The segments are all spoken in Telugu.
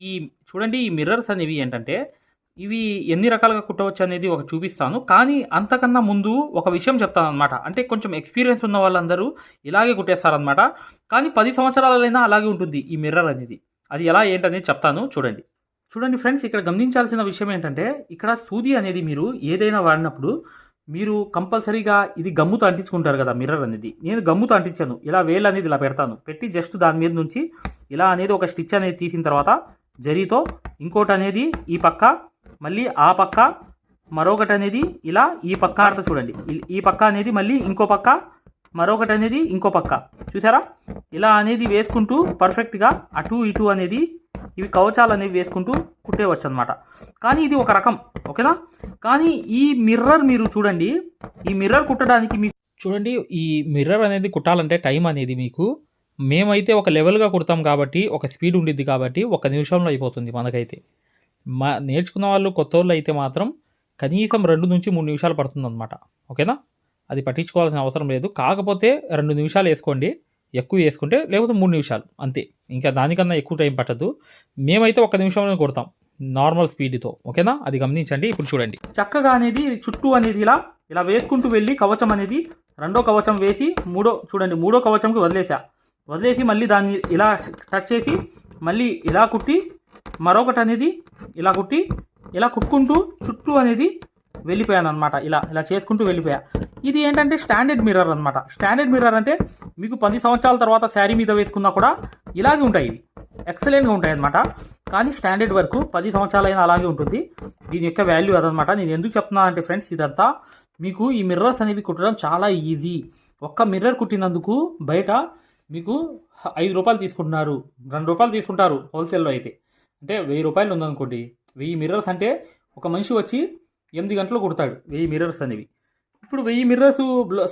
ఈ చూడండి ఈ మిర్రర్స్ అనేవి ఏంటంటే ఇవి ఎన్ని రకాలుగా కుట్టవచ్చు అనేది ఒక చూపిస్తాను. కానీ అంతకన్నా ముందు ఒక విషయం చెప్తాను అనమాట అంటే కొంచెం ఎక్స్పీరియన్స్ ఉన్న వాళ్ళందరూ ఇలాగే కుట్టేస్తారనమాట కానీ పది సంవత్సరాలైనా అలాగే ఉంటుంది ఈ మిర్రర్ అనేది. అది ఎలా ఏంటనేది చెప్తాను చూడండి. చూడండి ఫ్రెండ్స్ ఇక్కడ గమనించాల్సిన విషయం ఏంటంటే ఇక్కడ సూది అనేది మీరు ఏదైనా వాడినప్పుడు మీరు కంపల్సరీగా ఇది గమ్ముతో అంటించుకుంటారు కదా మిర్రర్ అనేది. నేను గమ్ముతో అంటించాను. ఇలా వేలు అనేది ఇలా పెడతాను. పెట్టి జస్ట్ దాని మీద నుంచి ఇలా అనేది ఒక స్టిచ్ అనేది తీసిన తర్వాత జరీతో ఇంకోటి అనేది ఈ పక్క మళ్ళీ ఆ పక్క మరొకటి అనేది ఇలా ఈ పక్క అర్థం చూడండి. ఈ- పక్క అనేది మళ్ళీ ఇంకో పక్క మరొకటి అనేది ఇంకో పక్క. చూసారా? ఇలా అనేది వేసుకుంటూ పర్ఫెక్ట్గా అటు ఇటు అనేది ఇవి కవచాలు అనేవి వేసుకుంటూ కుట్టేవచ్చు అనమాట కానీ ఇది ఒక రకం ఓకేనా? కానీ ఈ మిర్రర్ మీరు చూడండి ఈ మిర్రర్ కుట్టడానికి మీకు చూడండి ఈ మిర్రర్ అనేది కుట్టాలంటే టైం అనేది మీకు మేమైతే ఒక లెవెల్గా కుడతాం కాబట్టి ఒక స్పీడ్ ఉండిద్ది కాబట్టి ఒక నిమిషంలో అయిపోతుంది మనకైతే. మా నేర్చుకున్న వాళ్ళు కొత్త వాళ్ళు అయితే మాత్రం కనీసం రెండు నుంచి మూడు నిమిషాలు పడుతుందన్నమాట. ఓకేనా? అది పట్టించుకోవాల్సిన అవసరం లేదు. కాకపోతే రెండు నిమిషాలు వేసుకోండి ఎక్కువ వేసుకుంటే లేకపోతే మూడు నిమిషాలు అంతే. ఇంకా దానికన్నా ఎక్కువ టైం పట్టదు. మేమైతే ఒక నిమిషంలో కొడతాం నార్మల్ స్పీడ్తో. ఓకేనా? అది గమనించండి ఇప్పుడు చూడండి. చక్కగా అనేది చుట్టూ అనేది ఇలా ఇలా వేసుకుంటూ వెళ్ళి కవచం అనేది రెండో కవచం వేసి మూడో చూడండి మూడో కవచంకి వదిలేసా. వదిలేసి మళ్ళీ దాన్ని ఇలా టచ్ చేసి మళ్ళీ ఇలా కుట్టి మరొకటి అనేది ఇలా కుట్టి ఇలా కుట్టుకుంటూ చుట్టూ అనేది వెళ్ళిపోయాను అనమాట ఇలా ఇలా చేసుకుంటూ వెళ్ళిపోయా. ఇది ఏంటంటే స్టాండర్డ్ మిర్రర్ అనమాట స్టాండర్డ్ మిర్రర్ అంటే మీకు పది సంవత్సరాల తర్వాత శారీ మీద వేసుకున్నా కూడా ఇలాగే ఉంటాయి. ఇవి ఎక్సలెంట్గా ఉంటాయి అనమాట కానీ స్టాండర్డ్ వరకు పది సంవత్సరాలైనా అలాగే ఉంటుంది. దీని యొక్క వాల్యూ అదనమాట నేను ఎందుకు చెప్తున్నాను అంటే ఫ్రెండ్స్ ఇదంతా మీకు ఈ మిర్రర్స్ అనేవి కుట్టడం చాలా ఈజీ ఒక్క మిర్రర్ కుట్టినందుకు బయట మీకు ఐదు రూపాయలు తీసుకుంటున్నారు. రెండు రూపాయలు తీసుకుంటారు హోల్సేల్లో అయితే. అంటే వెయ్యి రూపాయలు ఉందనుకోండి. వెయ్యి మిర్రర్స్ అంటే ఒక మనిషి వచ్చి ఎనిమిది గంటలు కుడతాడు. వెయ్యి మిర్రర్స్ అనేవి. ఇప్పుడు వెయ్యి మిర్రర్స్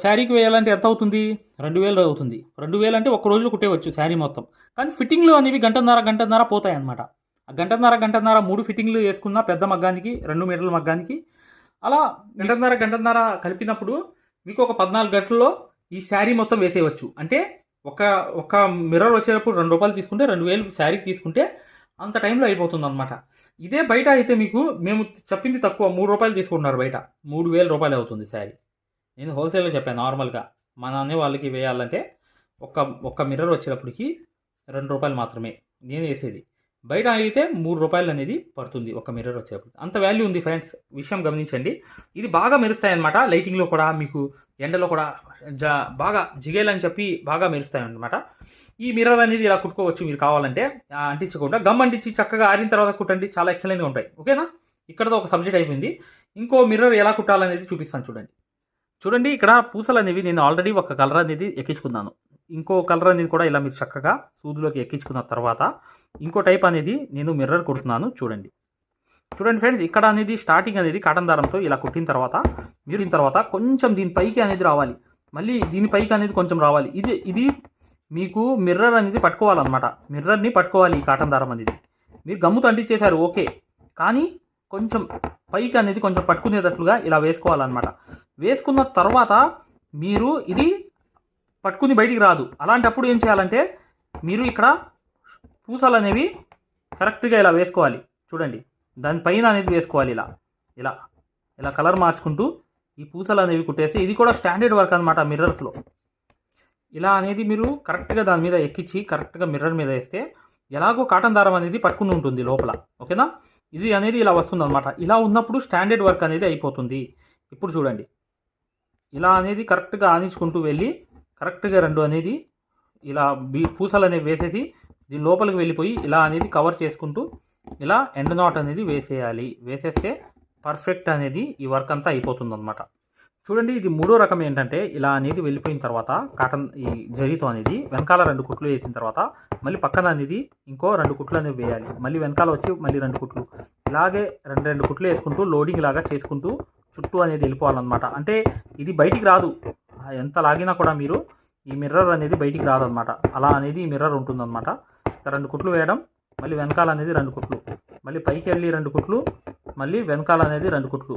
శారీకి వేయాలంటే ఎంత అవుతుంది? రెండు వేలు అవుతుంది. రెండు వేలు అంటే ఒక రోజులో కుట్టేవచ్చు శారీ మొత్తం. కానీ ఫిట్టింగ్లు అనేవి గంటన్నర గంటన్నర పోతాయి అనమాట ఆ గంటన్నర గంటన్నర మూడు ఫిట్టింగ్లు వేసుకున్న పెద్ద మగ్గానికి రెండు మీటర్ల మగ్గానికి అలా గంటన్నర గంటన్నర కలిపినప్పుడు మీకు ఒక పద్నాలుగు గంటల్లో ఈ శారీ మొత్తం వేసేయవచ్చు. అంటే ఒక ఒక మిర్రర్ వచ్చేటప్పుడు రెండు రూపాయలు తీసుకుంటే రెండు వేలు శారీకి తీసుకుంటే అంత టైంలో అయిపోతుంది అనమాట ఇదే బయట అయితే మీకు మేము చెప్పింది తక్కువ మూడు రూపాయలు తీసుకుంటున్నారు బయట. మూడు వేల రూపాయలు అవుతుంది శారీ. నేను హోల్సేల్లో చెప్పాను నార్మల్గా మన అనే వాళ్ళకి వేయాలంటే ఒక ఒక్క మిర్రర్ వచ్చేటప్పటికి రెండు రూపాయలు మాత్రమే. నేను వేసేది. బయట అయితే మూడు రూపాయలు అనేది పడుతుంది ఒక మిర్రర్ వచ్చేప్పుడు అంత వాల్యూ ఉంది ఫ్రెండ్స్ విషయం గమనించండి. ఇది బాగా మెరుస్తాయన్నమాట. లైటింగ్లో కూడా మీకు ఎండలో కూడా జా బాగా జిగేలని చెప్పి బాగా మెరుస్తాయన్నమాట. ఈ మిర్రర్ అనేది ఇలా కుట్టుకోవచ్చు మీరు కావాలంటే అంటించకుండా. గమ్ అంటించి చక్కగా ఆరిన తర్వాత కుట్టండి. చాలా ఎక్సలెంట్గా ఉంటాయి. ఓకేనా? ఇక్కడతో ఒక సబ్జెక్ట్ అయిపోయింది. ఇంకో మిర్రర్ ఎలా కుట్టాలనేది చూపిస్తాను చూడండి. చూడండి ఇక్కడ పూసలు అనేవి నేను ఆల్రెడీ ఒక కలర్ అనేది ఎక్కించుకున్నాను. ఇంకో కలర్ అనేది కూడా ఇలా మీరు చక్కగా సూదులోకి ఎక్కించుకున్న తర్వాత ఇంకో టైప్ అనేది నేను మిర్రర్ కుడుతున్నాను. చూడండి. చూడండి ఫ్రెండ్స్ ఇక్కడ అనేది స్టార్టింగ్ అనేది కాటన్ దారంతో ఇలా కుట్టిన తర్వాత మీరు తర్వాత కొంచెం దీని పైకి అనేది రావాలి. మళ్ళీ దీని పైకి అనేది కొంచెం రావాలి. ఇది ఇది మీకు మిర్రర్ అనేది పట్టుకోవాలన్నమాట. మిర్రర్ని పట్టుకోవాలి ఈ కాటన్ దారం అనేది. మీరు గమ్ముతో అంటించేశారు ఓకే. కానీ కొంచెం పైకి అనేది కొంచెం పట్టుకునేటట్లుగా ఇలా వేసుకోవాలన్నమాట. వేసుకున్న తర్వాత మీరు ఇది పట్టుకుని బయటికి రాదు. అలాంటప్పుడు ఏం చేయాలంటే మీరు ఇక్కడ పూసలు అనేవి కరెక్ట్గా ఇలా వేసుకోవాలి. చూడండి. దానిపైన అనేది వేసుకోవాలి ఇలా. ఇలా. ఇలా కలర్ మార్చుకుంటూ ఈ పూసలు అనేవి కుట్టేసి ఇది కూడా స్టాండర్డ్ వర్క్ అనమాట మిర్రర్స్లో. ఇలా అనేది మీరు కరెక్ట్గా దాని మీద ఎక్కించి కరెక్ట్గా మిర్రర్ మీద వేస్తే ఎలాగో కాటన్ దారం అనేది పట్టుకుని ఉంటుంది లోపల. ఓకేనా? ఇది అనేది ఇలా వస్తుంది అనమాట ఇలా ఉన్నప్పుడు స్టాండర్డ్ వర్క్ అనేది అయిపోతుంది. ఇప్పుడు చూడండి. ఇలా అనేది కరెక్ట్గా ఆనించుకుంటూ వెళ్ళి కరెక్ట్గా రెండు అనేది ఇలా బీ పూసలు అనేవి వేసేసి దీని లోపలికి వెళ్ళిపోయి ఇలా అనేది కవర్ చేసుకుంటూ ఇలా ఎండ్ నాట్ అనేది వేసేయాలి. వేసేస్తే పర్ఫెక్ట్ అనేది ఈ వర్క్ అంతా అయిపోతుంది అనమాట చూడండి ఇది మూడో రకం ఏంటంటే ఇలా అనేది వెళ్ళిపోయిన తర్వాత కాటన్ ఈ జరీతో అనేది వెనకాల రెండు కుట్లు వేసిన తర్వాత మళ్ళీ పక్కన అనేది ఇంకో రెండు కుట్లు అనేవి వేయాలి. మళ్ళీ వెనకాల వచ్చి మళ్ళీ రెండు కుట్లు. ఇలాగే రెండు రెండు కుట్లు వేసుకుంటూ లోడింగ్ లాగా చేసుకుంటూ చుట్టూ అనేది వెళ్ళిపోవాలన్నమాట. అంటే ఇది బయటికి రాదు. ఎంత లాగినా కూడా మీరు ఈ మిర్రర్ అనేది బయటికి రాదనమాట అలా అనేది ఈ మిర్రర్ ఉంటుందన్నమాట. రెండు కుట్లు వేయడం మళ్ళీ వెనకాల అనేది రెండు కుట్లు. మళ్ళీ పైకి వెళ్ళి రెండు కుట్లు మళ్ళీ వెనకాల అనేది రెండు కుట్లు.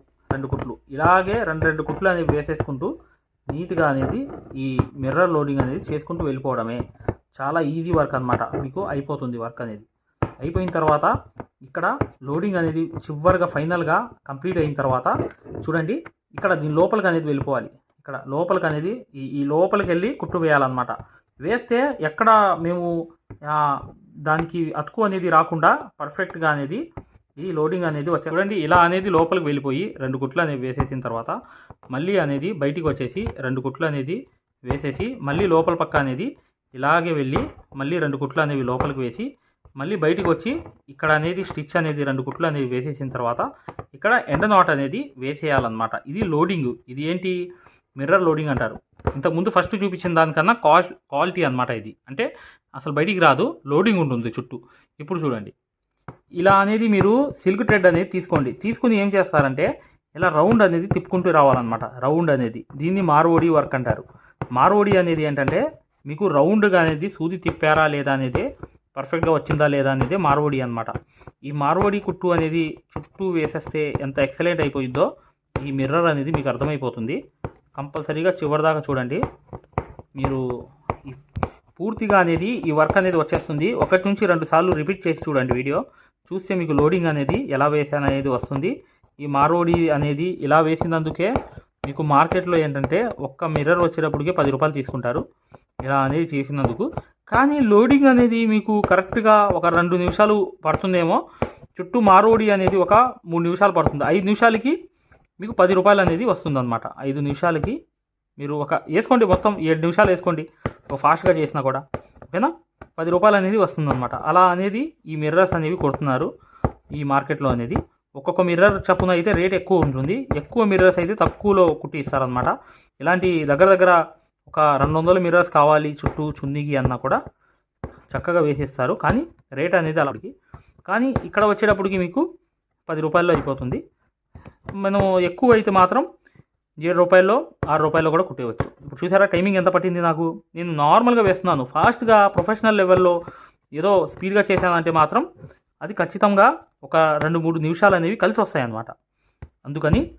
రెండు కుట్లు. ఇలాగే రెండు రెండు కుట్లు అనేవి వేసేసుకుంటూ నీట్గా అనేది ఈ మిర్రర్ లోడింగ్ అనేది చేసుకుంటూ వెళ్ళిపోవడమే. చాలా ఈజీ వర్క్ అనమాట మీకు అయిపోతుంది వర్క్ అనేది. అయిపోయిన తర్వాత ఇక్కడ లోడింగ్ అనేది చివరిగా ఫైనల్గా కంప్లీట్ అయిన తర్వాత చూడండి ఇక్కడ దీని లోపలికి అనేది వెళ్ళిపోవాలి. ఇక్కడ లోపలికి అనేది ఈ ఈ లోపలికి వెళ్ళి కుట్టు వేయాలన్నమాట. వేస్తే ఎక్కడ మేము దానికి అతుకు అనేది రాకుండా పర్ఫెక్ట్గా అనేది ఈ లోడింగ్ అనేది వచ్చే చూడండి ఇలా అనేది లోపలికి వెళ్ళిపోయి రెండు కుట్లు అనేవి వేసేసిన తర్వాత మళ్ళీ అనేది బయటికి వచ్చేసి రెండు కుట్లు అనేది వేసేసి మళ్ళీ లోపల పక్క అనేది ఇలాగే వెళ్ళి మళ్ళీ రెండు కుట్లు అనేవి లోపలికి వేసి మళ్ళీ బయటికి వచ్చి ఇక్కడ అనేది స్టిచ్ అనేది రెండు కుట్లు అనేది వేసేసిన తర్వాత ఇక్కడ ఎండ నాట్ అనేది వేసేయాలన్నమాట. ఇది లోడింగ్. ఇది ఏంటి? మిర్రర్ లోడింగ్ అంటారు. ఇంతకుముందు ఫస్ట్ చూపించిన దానికన్నా క్వాలిటీ అనమాట ఇది. అంటే అసలు బయటికి రాదు లోడింగ్ ఉంటుంది చుట్టూ. ఇప్పుడు చూడండి. ఇలా అనేది మీరు సిల్క్ థ్రెడ్ అనేది తీసుకోండి. తీసుకుని ఏం చేస్తారంటే ఇలా రౌండ్ అనేది తిప్పుకుంటూ రావాలన్నమాట. రౌండ్ అనేది. దీన్ని మార్వోడి వర్క్ అంటారు. మార్వోడి అనేది ఏంటంటే మీకు రౌండ్గా అనేది సూది తిప్పారా లేదా అనేది పర్ఫెక్ట్గా వచ్చిందా లేదా అనేది మార్వోడి అనమాట ఈ మార్వోడి కుట్టు అనేది చుట్టూ వేసేస్తే ఎంత ఎక్సలెంట్ అయిపోయిందో ఈ మిర్రర్ అనేది మీకు అర్థమైపోతుంది. కంపల్సరీగా చివరిదాకా చూడండి. మీరు పూర్తిగా అనేది ఈ వర్క్ అనేది వచ్చేస్తుంది. ఒకటి నుంచి రెండు సార్లు రిపీట్ చేసి చూడండి వీడియో. చూస్తే మీకు లోడింగ్ అనేది ఎలా వేసాను అనేది వస్తుంది. ఈ మారోడి అనేది ఇలా వేసినందుకే మీకు మార్కెట్లో ఏంటంటే ఒక్క మిర్రర్ వచ్చేటప్పటికే పది రూపాయలు తీసుకుంటారు. ఇలా అనేది చేసినందుకు. కానీ లోడింగ్ అనేది మీకు కరెక్ట్గా ఒక రెండు నిమిషాలు పడుతుందేమో. చుట్టూ మారోడి అనేది ఒక మూడు నిమిషాలు పడుతుంది. ఐదు నిమిషాలకి మీకు పది రూపాయలు అనేది వస్తుందన్నమాట. ఐదు నిమిషాలకి మీరు ఒక వేసుకోండి మొత్తం ఏడు నిమిషాలు వేసుకోండి. ఒక ఫాస్ట్గా చేసినా కూడా. ఓకేనా? పది రూపాయలు అనేది వస్తుందన్నమాట. అలా అనేది ఈ మిర్రర్స్ అనేవి కొడుతున్నారు ఈ మార్కెట్లో అనేది. ఒక్కొక్క మిర్రర్ చప్పున అయితే రేట్ ఎక్కువ ఉంటుంది. ఎక్కువ మిర్రర్స్ అయితే తక్కువలో కుట్టి ఇస్తారనమాట ఇలాంటి దగ్గర దగ్గర ఒక రెండు వందల మిర్రర్స్ కావాలి చుట్టూ చున్నీకి అన్నా కూడా చక్కగా వేసిస్తారు. కానీ రేట్ అనేది అలాంటికి కానీ ఇక్కడ వచ్చేటప్పటికి మీకు పది రూపాయల్లో అయిపోతుంది. మనం ఎక్కువ అయితే మాత్రం ఏడు రూపాయల్లో ఆరు రూపాయల్లో కూడా కుట్టేయవచ్చు. ఇప్పుడు చూసారా టైమింగ్ ఎంత పట్టింది నాకు? నేను నార్మల్గా వేస్తున్నాను. ఫాస్ట్గా ప్రొఫెషనల్ లెవెల్లో ఏదో స్పీడ్గా చేశానంటే మాత్రం అది ఖచ్చితంగా ఒక రెండు మూడు నిమిషాలు అనేవి కలిసి వస్తాయన్నమాట. అందుకని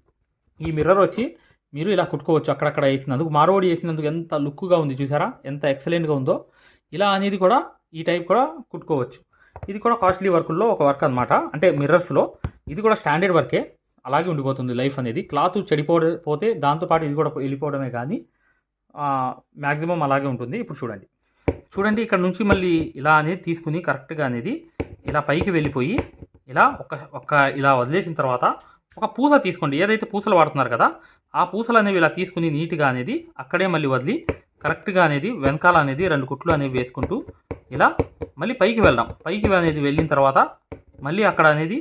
ఈ మిర్రర్ వచ్చి మీరు ఇలా కుట్టుకోవచ్చు. అక్కడక్కడ వేసినందుకు మారోడి వేసినందుకు ఎంత లుక్గా ఉంది చూసారా? ఎంత ఎక్సలెంట్గా ఉందో. ఇలా అనేది కూడా ఈ టైప్ కూడా కుట్టుకోవచ్చు. ఇది కూడా కాస్ట్లీ వర్కుల్లో ఒక వర్క్ అనమాట అంటే మిర్రర్స్లో ఇది కూడా స్టాండర్డ్ వర్కే అలాగే ఉండిపోతుంది లైఫ్ అనేది. క్లాత్ చెడిపోతే దాంతోపాటు ఇది కూడా వెళ్ళిపోవడమే కానీ మ్యాక్సిమం అలాగే ఉంటుంది. ఇప్పుడు చూడండి. చూడండి ఇక్కడ నుంచి మళ్ళీ ఇలా అనేది తీసుకుని కరెక్ట్గా అనేది ఇలా పైకి వెళ్ళిపోయి ఇలా ఒక ఒక ఇలా వదిలేసిన తర్వాత ఒక పూస తీసుకోండి. ఏదైతే పూసలు వాడుతున్నారు కదా ఆ పూసలు అనేవి ఇలా తీసుకుని నీట్గా అనేది అక్కడే మళ్ళీ వదిలి కరెక్ట్గా అనేది వెనకాల అనేది రెండు కుట్లు అనేవి వేసుకుంటూ ఇలా మళ్ళీ పైకి వెళ్దాం. పైకి అనేది వెళ్ళిన తర్వాత మళ్ళీ అక్కడ అనేది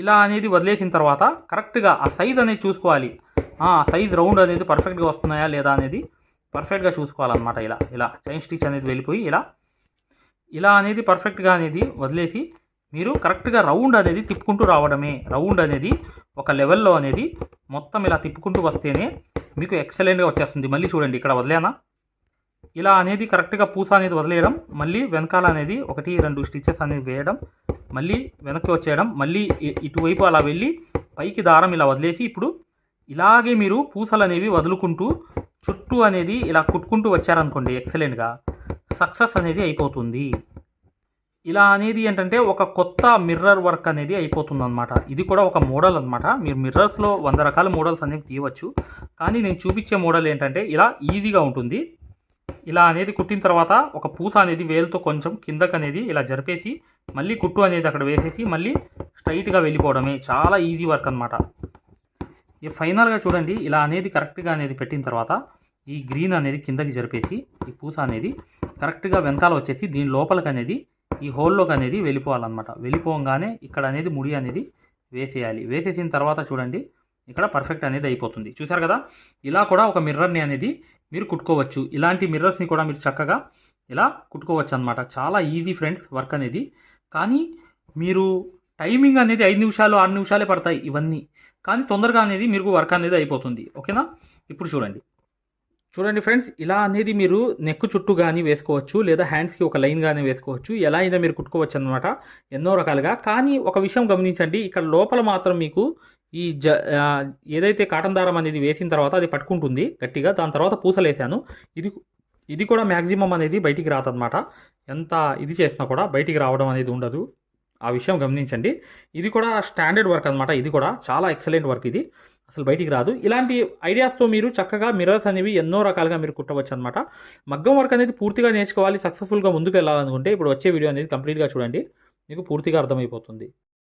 ఇలా అనేది వదిలేసిన తర్వాత కరెక్ట్గా ఆ సైజ్ అనేది చూసుకోవాలి. ఆ సైజ్ రౌండ్ అనేది పర్ఫెక్ట్గా వస్తున్నాయా లేదా అనేది పర్ఫెక్ట్గా చూసుకోవాలన్నమాట ఇలా. ఇలా చైన్ స్టిచ్ అనేది వెళ్ళిపోయి ఇలా ఇలా అనేది పర్ఫెక్ట్గా అనేది వదిలేసి మీరు కరెక్ట్గా రౌండ్ అనేది తిప్పుకుంటూ రావడమే. రౌండ్ అనేది ఒక లెవెల్లో అనేది మొత్తం ఇలా తిప్పుకుంటూ వస్తేనే మీకు ఎక్సలెంట్గా వచ్చేస్తుంది. మళ్ళీ చూడండి ఇక్కడ వదిలేనా? ఇలా అనేది కరెక్ట్గా పూస అనేది వదిలేయడం మళ్ళీ వెనకాల అనేది ఒకటి రెండు స్టిచ్చెస్ అనేది వేయడం మళ్ళీ వెనక్కి వచ్చేయడం మళ్ళీ ఇటువైపు అలా వెళ్ళి పైకి దారం ఇలా వదిలేసి ఇప్పుడు ఇలాగే మీరు పూసలు అనేవి వదులుకుంటూ చుట్టూ అనేది ఇలా కుట్టుకుంటూ వచ్చారనుకోండి ఎక్సలెంట్గా సక్సెస్ అనేది అయిపోతుంది. ఇలా అనేది ఏంటంటే ఒక కొత్త మిర్రర్ వర్క్ అనేది అయిపోతుంది అనమాట ఇది కూడా ఒక మోడల్ అనమాట మీరు మిర్రర్స్లో వంద రకాల మోడల్స్ అనేవి తీయవచ్చు. కానీ నేను చూపించే మోడల్ ఏంటంటే ఇలా ఈజీగా ఉంటుంది. ఇలా అనేది కుట్టిన తర్వాత ఒక పూస అనేది వేలుతో కొంచెం కిందకు అనేది ఇలా జరిపేసి మళ్ళీ కుట్టు అనేది అక్కడ వేసేసి మళ్ళీ స్ట్రైట్గా వెళ్ళిపోవడమే. చాలా ఈజీ వర్క్ అనమాట ఈ ఫైనల్గా చూడండి ఇలా అనేది కరెక్ట్గా అనేది పెట్టిన తర్వాత ఈ గ్రీన్ అనేది కిందకి జరిపేసి ఈ పూస అనేది కరెక్ట్గా వెనకాల వచ్చేసి దీని లోపలికి అనేది ఈ హోల్లోకి అనేది వెళ్ళిపోవాలన్నమాట. వెళ్ళిపోగానే ఇక్కడ అనేది ముడి అనేది వేసేయాలి. వేసేసిన తర్వాత చూడండి ఇక్కడ పర్ఫెక్ట్ అనేది అయిపోతుంది. చూసారు కదా? ఇలా కూడా ఒక మిర్రర్ని అనేది మీరు కుట్టుకోవచ్చు. ఇలాంటి మిర్రర్స్ని కూడా మీరు చక్కగా ఇలా కుట్టుకోవచ్చు అనమాట చాలా ఈజీ ఫ్రెండ్స్ వర్క్ అనేది. కానీ మీరు టైమింగ్ అనేది ఐదు నిమిషాలు ఆరు నిమిషాలే పడతాయి ఇవన్నీ. కానీ తొందరగా అనేది మీకు వర్క్ అనేది అయిపోతుంది. ఓకేనా ఇప్పుడు చూడండి. చూడండి ఫ్రెండ్స్ ఇలా అనేది మీరు నెక్ చుట్టూ కానీ వేసుకోవచ్చు లేదా హ్యాండ్స్కి ఒక లైన్ కానీ వేసుకోవచ్చు. ఎలా అయినా మీరు కుట్టుకోవచ్చు అనమాట ఎన్నో రకాలుగా. కానీ ఒక విషయం గమనించండి. ఇక్కడ లోపల మాత్రం మీకు ఈ జ ఏదైతే కాటన్ దారం అనేది వేసిన తర్వాత అది పట్టుకుంటుంది గట్టిగా దాని తర్వాత పూసలు వేసాను ఇది ఇది కూడా మ్యాక్సిమం అనేది బయటికి రాదనమాట ఎంత ఇది చేసినా కూడా బయటికి రావడం అనేది ఉండదు. ఆ విషయం గమనించండి. ఇది కూడా స్టాండర్డ్ వర్క్ అనమాట ఇది కూడా చాలా ఎక్సలెంట్ వర్క్ ఇది. అసలు బయటికి రాదు. ఇలాంటి ఐడియాస్తో మీరు చక్కగా మిర్రర్స్ అనేవి ఎన్నో రకాలుగా మీరు కుట్టవచ్చు అనమాట మగ్గం వర్క్ అనేది పూర్తిగా నేర్చుకోవాలి సక్సెస్ఫుల్గా ముందుకు వెళ్ళాలనుకుంటే ఇప్పుడు వచ్చే వీడియో అనేది కంప్లీట్గా చూడండి. మీకు పూర్తిగా అర్థమైపోతుంది.